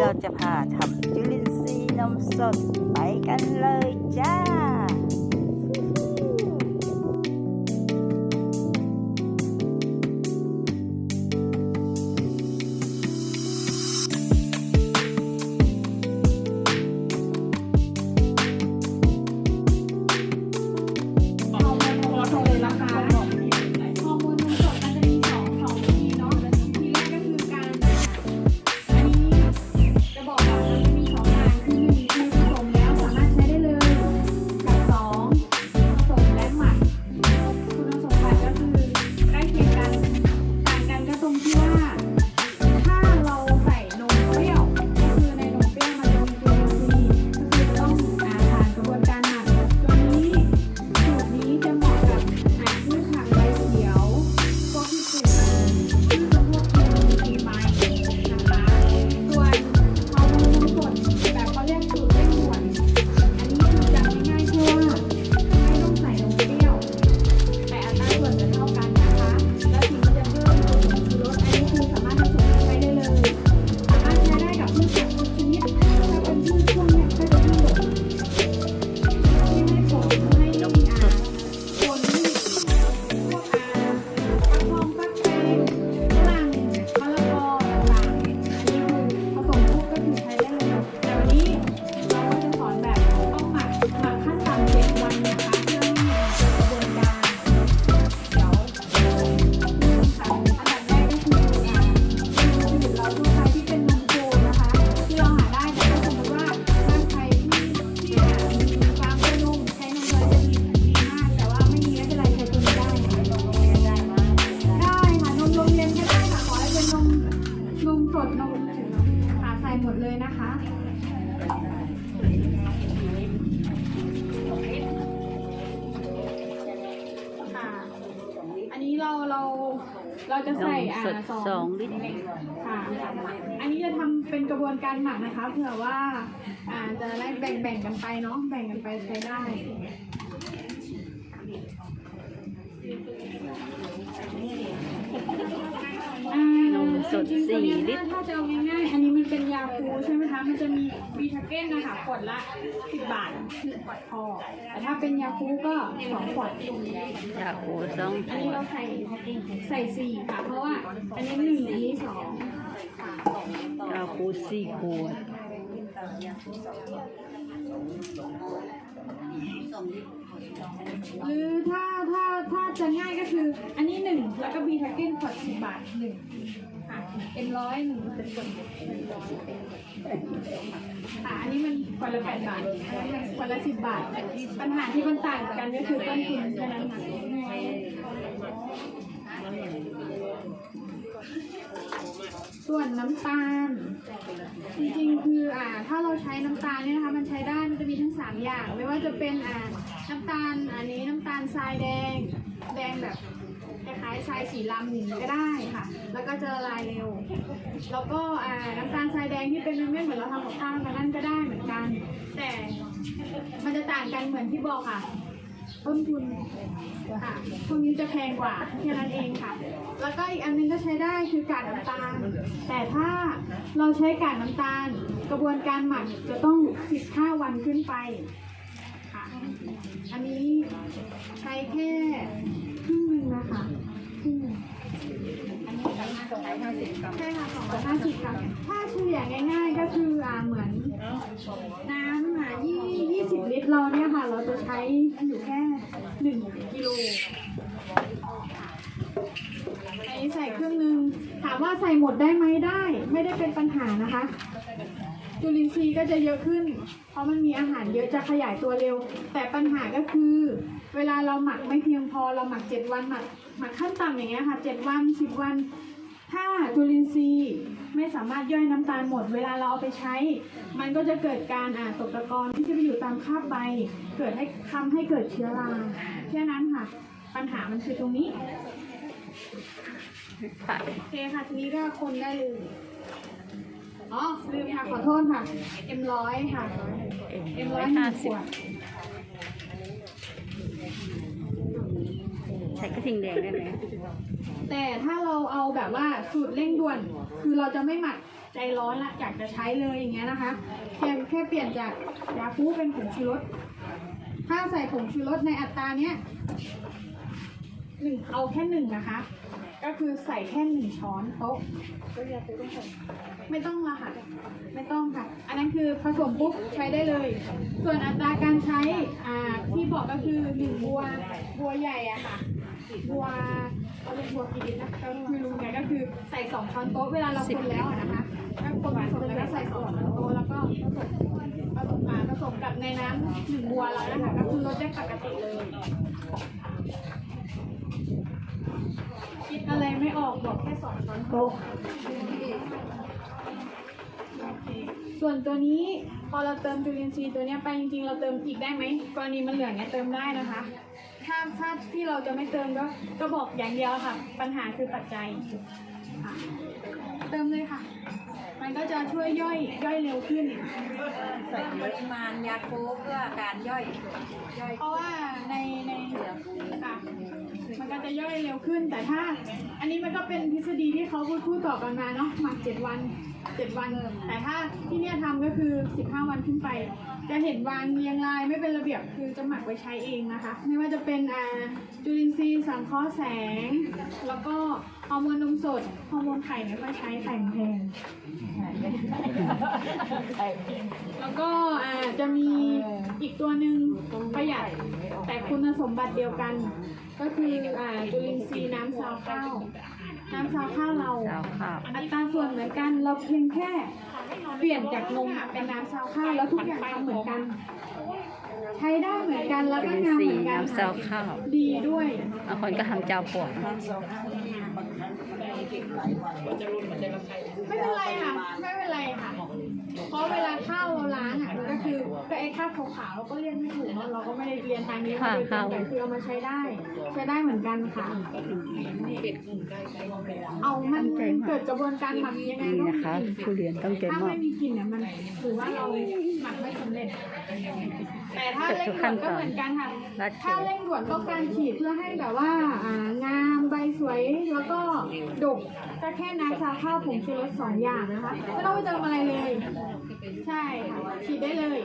เราจะพาทำจุลินทรีย์นมสดไปกันเลยจ้า นะคะ ค่ะ อันนี้เราเราเราจะนใส่มอ่าสดสองสองลิตร ค่ะ อันนี้จะทำเป็นกระบวนการหมักนะคะ เผื่อว่า อ่าจะได้แบ่งแบ่งกันไปเนาะ แบ่งกันไปใช้ได้ อ่านมสดจริงๆตัวเนี้ยสี่ลิตร ถ้าถ้าจะเอา เป็นยาคูใช่ไหมคะ มันจะมีบีทาเก้นนะคะขวดละ10บาทหนึ่งขวดพอ แต่ถ้าเป็นยาคูก็สองขวดยาคูสองอันขนี้วเราดใส่ใส่สี่ค่ะ เพราะว่าอันนี้หนึ่งอันนี้สองยาคูสี่ขวดหรือถ้าถ้าถ้าจะง่ายก็คือ อันนี้หนึ่งแล้วก็บีทาเก้นขวดสิบบาทหนึ่งค่ะ เอ็มร้อยหนึ่งเป็นขวดค่ะอันนี้มันขวดละแปดบาทอันนี้มันละสิบบาท ปัญหาที่มันต่างกันก็คือต้นทุนแค่นั้นค่ะส่วนน้ำตาล จริงๆ คืออ่าถ้าเราใช้น้ำตาลเนี่ยนะคะมันใช้ได้มันจะมีทั้งสามอย่าง ไม่ว่าจะเป็นอ่าน้ำตาลอันนี้น้ำตาลทรายแดง แดงแบบ คล้ายๆทรายสีลำอย่งก็ได้ค่ะ แล้วก็จะละลายเร็ว แล้วก็อ่าน้ำตาลทรายแดงที่เป็นเม็ดๆเหมือนเราทำกับข้าวกันนั่นก็ได้เหมือนกัน แต่มันจะต่างกันเหมือนที่บอกค่ะ ต้นทุนค่ะพวกนี้จะแพงกว่าแค่นั้นเองค่ะ แล้วก็อีกอันนึงก็ใช้ได้คือกากน้ำตาล แต่ถ้าเราใช้กากน้ำตาล กระบวนการหมักจะต้อง 15 วันขึ้นไปค่ะ อันนี้ใช้แค่ ครึ่งหนึ่งนะคะครึ่งหนึ่งอันนี้สองร้อยห้าสิบกรัมใช่ค่ะสองร้อยห้าสิบกรัมถ้าเฉลี่ยง่าย ๆ ก็คืออ่าเหมือนน้ำอะยี่ยี่สิบลิตรเราเนี่ยค่ะ เราจะใช้อยู่แค่หนึ่งกิโลอันนี้ใส่เครื่องนึง ถามว่าใส่หมดได้ไหมได้ ไม่ได้เป็นปัญหานะคะจุลินทรีย์ก็จะเยอะขึ้น เพราะมันมีอาหารเยอะจะขยายตัวเร็ว แต่ปัญหาก็คือ เวลาเราหมักไม่เพียงพอเราหมักเจ็ดวันหมักหมักขั้นต่ำอย่างเงี้ยค่ะเจ็ดวันสิบวัน ถ้าจุลินทรีย์ไม่สามารถย่อยน้ำตาลหมด เวลาเราเอาไปใช้ มันก็จะเกิดการอ่าตกตะกอนที่จะไปอยู่ตามคราบใบ เกิดให้ทำให้เกิดเชื้อราแค่นั้นค่ะ ปัญหามันคือตรงนี้ค่ะโอเคค่ะทีนี้ก็คนได้เลยอ๋อลืมค่ะขอโทษค่ะเอ็มร้อยค่ะเอ็มร้อยหนึ่งขวด ใส่กระทิงแดงได้ไหมแต่ถ้าเราเอาแบบว่าสูตรเร่งด่วน คือเราจะไม่หมักใจร้อนละอยากจะใช้เลยอย่างเงี้ยนะคะเพียงแค่เปลี่ยนจากยาคูเป็นผงชูรสถ้าใส่ผงชูรสในอัตราเนี้ยหนึ่งเอาแค่หนึ่งนะคะ ก็คือใส่แค่หนึ่งช้อนโต๊ะไม่ต้องละค่ะ ไม่ต้องค่ะ อันนั้นคือผสมปุ๊บใช้ได้เลย ส่วนอัตราการใช้อ่าที่บอกก็คือหนึ่งบัวบัวใหญ่อะค่ะบัวเราเรียกบัวกี่ลิตรนะก็ไม่รู้ไงก็คือใส่สองช้อนโต๊ะเวลาเราคนแล้วนะคะก็คนผสมแล้วก็ใส่สองช้อนโต๊ะแล้วก็ผสมผสมมาผสมกับในน้ำหนึ่งบัวเรานะคะก็คือลดได้ปกติเลย อะไรไม่ออกบอกแค่สองช้อนโต๊ะส่วนตัวนี้พอเราเติมจุลินทรีย์ตัวเนี้ยไปจริงๆ เราเติมอีกได้ไหมกรณีมันเหลือเนี้ยเติมได้นะคะ ถ้าถ้าที่เราจะไม่เติมก็ก็บอกอย่างเดียวค่ะ ปัญหาคือปัจจัยค่ะเติมเลยค่ะ มันก็จะช่วยย่อยย่อยเร็วขึ้นใส่ปริมาณยาโคเพื่อการย่อยย่อย เพราะว่าในในค่ะมันก็จะ ย่อยเร็วขึ้น แต่ถ้า อันนี้มันก็เป็นทฤษฎีที่เขาพูดพูดต่อกันมาเนาะหมักเจ็ดวันเจ็ดวัน แต่ถ้าที่เนี่ยทำก็คือสิบห้าวันขึ้นไป จะเห็นวางเรียงรายไม่เป็นระเบียบคือจะหมักไว้ใช้เองนะคะ ไม่ว่าจะเป็นอ่าจุลินทรีย์สังเคราะห์แสง แล้วก็ฮอร์โมนนมสดฮอร์โมนไข่ไม่ค่อยใช้ไข่แพง แล้วก็อ่าจะมีอีกตัวหนึ่งประหยัดแต่คุณสมบัติเดียวกัน ก็คืออ่าจุลินทรีย์น้ำซาวข้าว น้ำซาวข้าวเรา สาวข้าวอัตราส่วนเหมือนกันเราเพียงแค่ เปลี่ยนจากนมเป็นน้ำซาวข้าวแล้วทุกอย่างทำเหมือนกัน ใช้ได้เหมือนกันแล้วก็งามสีเหมือนกันน้ำซาวข้าวดีด้วย บางคนก็ทำเจ้าปวดไม่เป็นไรค่ะ ไม่เป็นไรค่ะ เพราะเวลาข้าวเราล้างอะมันก็คือก็ไอ้ข้าวขาวๆเราก็เรียกไม่ถูกเนาะเราก็ไม่ได้เรียนทางนี้ค่ะแต่ค่ะคือเอามาใช้ได้ ใช้ได้เหมือนกันค่ะ เอามันเกิดกระบวนการหมักยังไงนี่ก็นะคะมีกลิ่นทุเรียนต้องเก็บถ้าหม้อไม่มีกลิ่นเนี่ยมันถือว่าเราหมักไม่สำเร็จ แต่ถ้าเร่งด่วนก็เหมือนกันค่ะรัดเข็มถ้าเร่งด่วนต้องการฉีดเพื่อให้แบบว่าอ่างามใบสวยแล้วก็ดกก็แค่น้ำชาข้าวผงชูรสสองอย่างนะคะไม่ต้องไปเติมอะไรเลย ใช่ค่ะฉีดได้เลย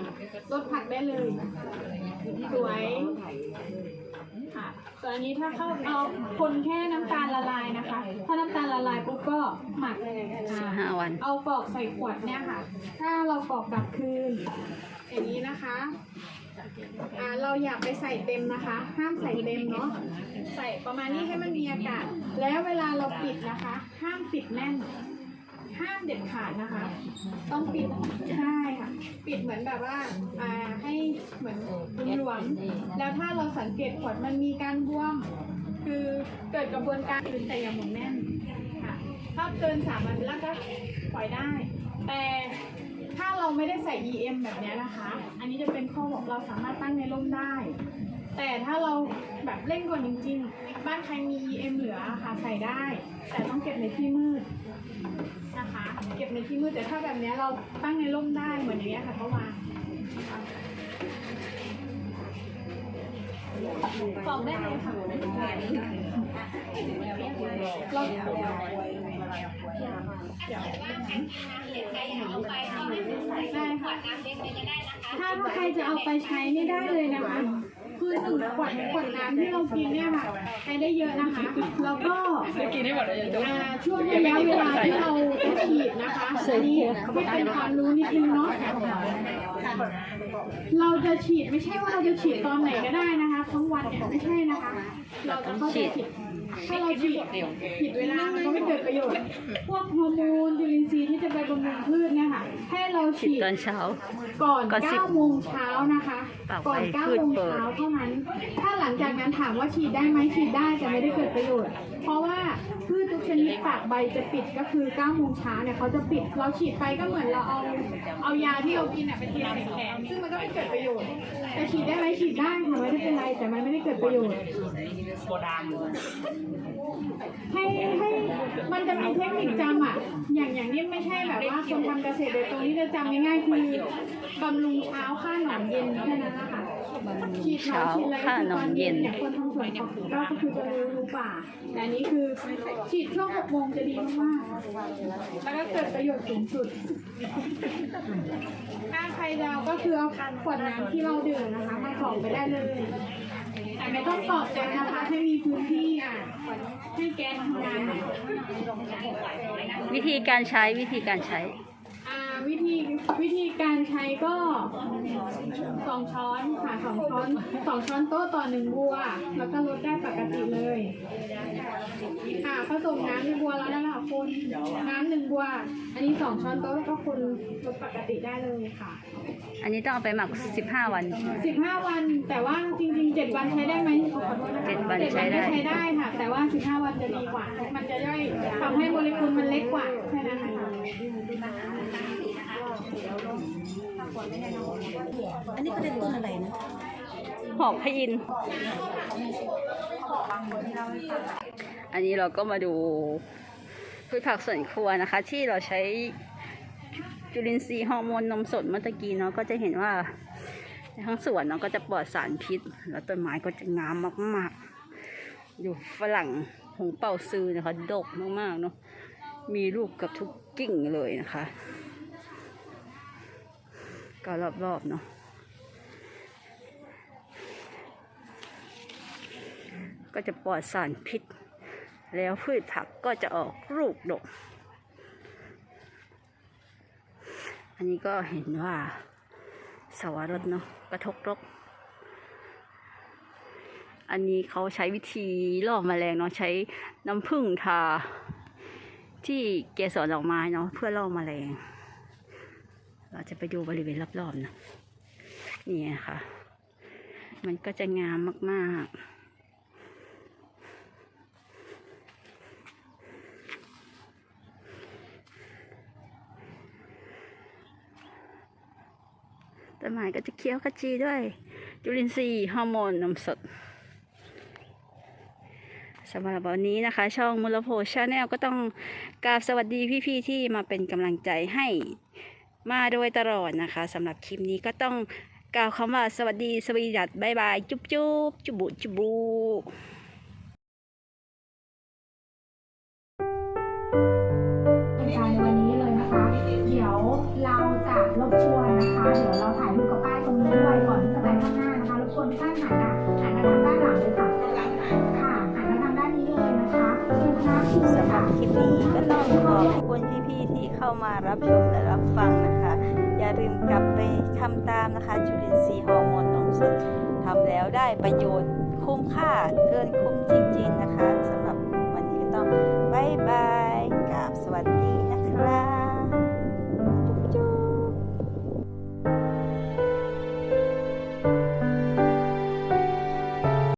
ลดผักได้เลยสวยค่ะส่วนอันนี้ถ้าเข้าเอาคนแค่น้ำตาลละลายนะคะ ถ้าน้ำตาลละลายปุ๊บก็หมักอ่าห้าวัน เอากรอกใส่ขวดเนี่ยค่ะ ถ้าเรากรอกกลับคืน อย่างนี้นะคะอ่าเราอยากไปใส่เต็มนะคะ ห้ามใส่เต็มเนาะใส่ประมาณนี้ให้มันมีอากาศ แล้วเวลาเราปิดนะคะ ห้ามปิดแน่น ห้ามเด็ดขาดนะคะ ต้องปิดใช่ค่ะ ปิดเหมือนแบบว่าอ่าให้เหมือนหลวมแล้วถ้าเราสังเกตขวดมันมีการบวม คือเกิดกระบวนการอื่นแต่อย่าหมุนแน่นค่ะถ้าเกินสามวันแล้วก็ปล่อยได้ แต่ ถ้าเราไม่ได้ใส่ EM แบบเนี้ยนะคะ อันนี้จะเป็นข้อบอกเราสามารถตั้งในร่มได้ แต่ถ้าเราแบบเร่งด่วนจริง ๆ บ้านใครมี EM เหลือค่ะใส่ได้ แต่ต้องเก็บในที่มืดนะคะ เก็บในที่มืดแต่ถ้าแบบเนี้ยเราตั้งในร่มได้เหมือนอย่างเงี้ยค่ะก็วางตอบได้เลยค่ะเรา ได้ค่ะถ้าถ้าใครจะเอาไปใช้นี่ได้เลยนะคะ คือหนึ่งขวดขวดน้ำที่เรากินเนี่ยค่ะใช้ได้เยอะนะคะ แล้วก็อ่าช่วงระยะเวลาที่เราจะฉีดนะคะอันนี้ให้เป็นความรู้นิดนึงเนาะเราจะฉีดไม่ใช่ว่าเราจะฉีดตอนไหนก็ได้นะคะทั้งวันเนี่ยไม่ใช่นะคะ เราจะเข้าใจผิด ถ้าเราฉีดผิดเวลามันก็ไม่เกิดประโยชน์ พวกฮอร์โมนจุลินทรีย์ที่จะไปบำรุงพืชเนี่ยค่ะ ให้เราฉีดฉีดตอนเช้า ก่อนก่อนสิบ9โมงเช้านะคะปากก่อนใบ9พืชโมงเปิดเช้าเท่านั้น ถ้าหลังจากนั้นถามว่าฉีดได้ไหมฉีดได้แต่ไม่ได้เกิดประโยชน์ เพราะว่าพืช ทุกชนิดปากใบจะปิดก็คือ9โมงเช้าเนี่ยเขาจะปิด เราฉีดไปก็เหมือนเราเอาเอายาที่เรากินเนี่ยไปเทใส่แขนซึ่งมันก็ไม่เกิดประโยชน์แต่ฉีดได้ไหมฉีดได้ค่ะไม่ได้เป็นไรแต่มันไม่ได้เกิดประโยชน์ให้ให้มันจะมีเทคนิคจำอะ อย่างอย่างนี้ไม่ใช่แบบว่าคนทำเกษตรโดยตรงที่จะจำง่ายๆคือบำรุงเช้าข้าหนอนเย็นแค่นั้นนะคะ บำรุงฉีดเช้าฉีดอะไรค่านเย็นเนี่ยคนทำสวนของก็คือจะรู้รู้ป่าแต่อันนี้คือฉีดช่วงหกโมงจะดีมากๆแล้วก็เกิดประโยชน์สูงสุดถ้าใครดาวก็คือเอาขวดน้ำที่เราดื่มนะคะมาส่องไปได้เลยแต่ไม่ต้องตอบใจนะคะให้มีพื้นที่อะให้แกนทำงานวิธีการใช้วิธีการใช้ วิธีวิธีการใช้ก็สองช้อนค่ะสองช้อนสองช้อนโต๊ะต่อหนึ่งบัว แล้วก็ลดได้ปกติเลย ค่ะผสมน้ำในบัวแล้วนะคะ คนน้ำหนึ่งบัวอันนี้สองช้อนโต๊ะแล้วก็คนลดปกติได้เลยค่ะ อันนี้ต้องเอาไปหมัก 15 วัน สิบห้าวันแต่ว่าจริงๆเจ็ดวันใช้ได้ไหมขอโทษนะคะเจ็ดวันจ็ใช้ได้ใช้ได้ค่ะ แต่ว่าสิบห้าวันจะดีกว่า มันจะย่อยทำให้โมเลกุลมันเล็กกว่าแค่นั้นค่ะอันนี้ก็เป็นต้นอะไรนะ หอกพยินอันนี้เราก็มาดู พืชผักสวนครัวนะคะ ที่เราใช้จุลินทรีย์ฮอร์โมนนมสดเมื่อกี้เนาะก็จะเห็นว่าทั้งสวนเนาะก็จะปลอดสารพิษ แล้วต้นไม้ก็จะงามมากๆ อยู่ฝรั่งหงเป่าซื้อนะคะดกมากๆเนาะมีลูกกับทุกกิ่งเลยนะคะ ก็รอบๆเนาะก็จะปลอดสารพิษ แล้วพืชผักก็จะออกลูกดก อันนี้ก็เห็นว่าสวรสเนาะกระทกรก อันนี้เขาใช้วิธีล่อแมลงเนาะใช้น้ำผึ้งทา ที่เกสรดอกไม้เนาะเพื่อล่อแมลง เราจะไปดูบริเวณรอบๆนะนี่นะคะมันก็จะงามมากๆ ต้นไม้ก็จะเคี้ยวขจีด้วย จุลินทรีย์ฮอร์โมนนมสดสำหรับวันนี้นะคะ ช่องมูลโพชาแนลก็ต้องกราบสวัสดีพี่ๆที่มาเป็นกำลังใจให้มาโดยตลอดนะคะสำหรับคลิปนี้ก็ต้องกล่าวคำว่าสวัสดีสวีดัตบายบาย จุ๊บจุ๊บจุบุจุบูกา นะคะเดี๋ยวเราถ่ายรูปกับป้ายตรงนี้ด้วยก่อนที่จะไปข้างหน้านะคะรบกวนท่านหันอะหันมาทางด้านหลังเลยค่ะค่ะหันมาทางด้านนี้เลยนะคะเป็นคณะครูสำหรัค่ะบคลิปนี้ก็ต้องขอบคุณพี่ๆที่เข้ามารับชมและรับฟังนะคะ อย่าลืมกลับไปทำตามนะคะ จุลินทรีย์ฮอร์โมนนมสดทำแล้วได้ประโยชน์คุ้มค่าเกินคุ้มจริง ๆ นะคะสำหรับวันนี้ก็ต้องบายบายกับสวัสดีนะ